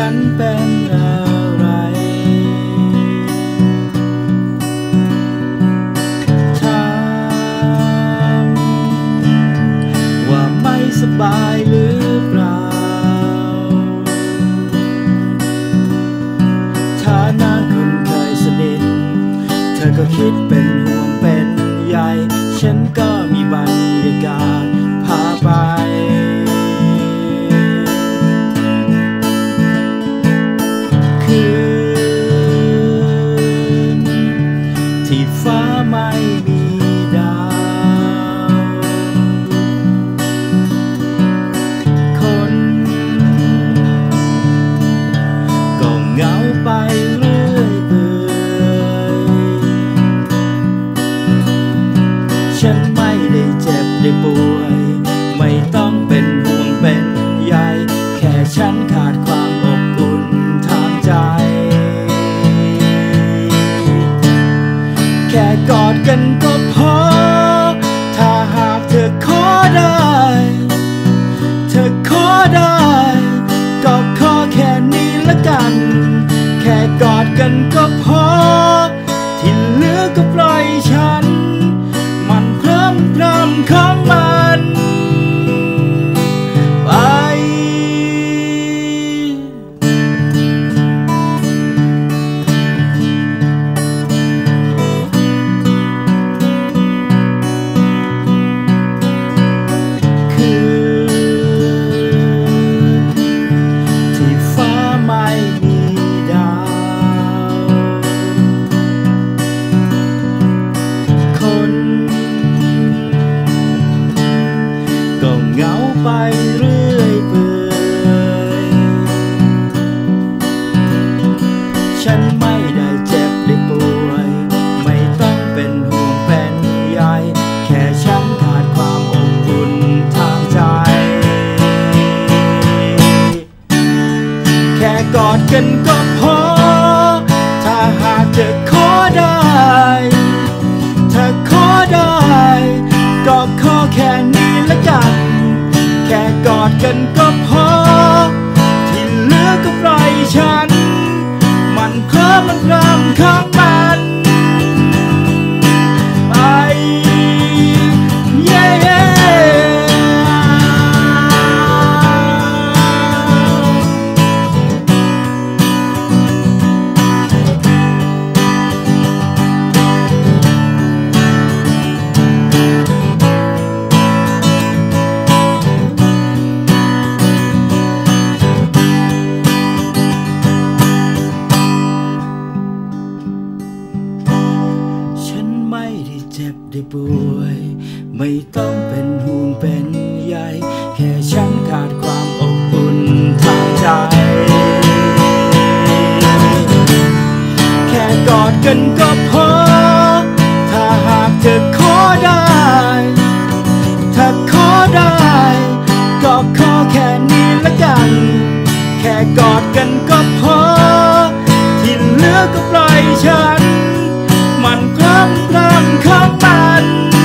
ฉันเป็นอะไร ถามว่าไม่สบายหรือเปล่าฐานะคนเคยสนิท เธอก็คิดเป็นห่วงเป็นใยฉันก็มีบรรยากาศ ได้ป่วย ไม่ต้องเป็นห่วงเป็นใยแค่ฉันขาดความอบอุ่นทางใจ แค่กอดกันก็พอ ถ้าหากเธอขอได้ เธอขอได้ ก็ขอแค่นี้ละกัน แค่กอดกันก็พอ ที่เหลือก็ปล่อยฉัน ไปเรื่อยเปื่อยฉันไม่ได้เจ็บได้ป่วย ไม่ต้องเป็นห่วงเป็นใยแค่ฉันขาดความอบอุ่นทางใจ แค่กอดกันก็ อดกันก็พอ ที่เหลือก็ปล่อยฉัน มันเพ้อมันรำข้างไป เจ็บได้ป่วย ไม่ต้องเป็นห่วงเป็นใยแค่ฉันขาดความอบอุ่นทางใจ แค่กอดกันก็พอ ถ้าหากเธอขอได้ ถ้าขอได้ ก็ขอแค่นี้ละกัน แค่กอดกันก็พอ ที่เหลือก็ปล่อยฉัน come on.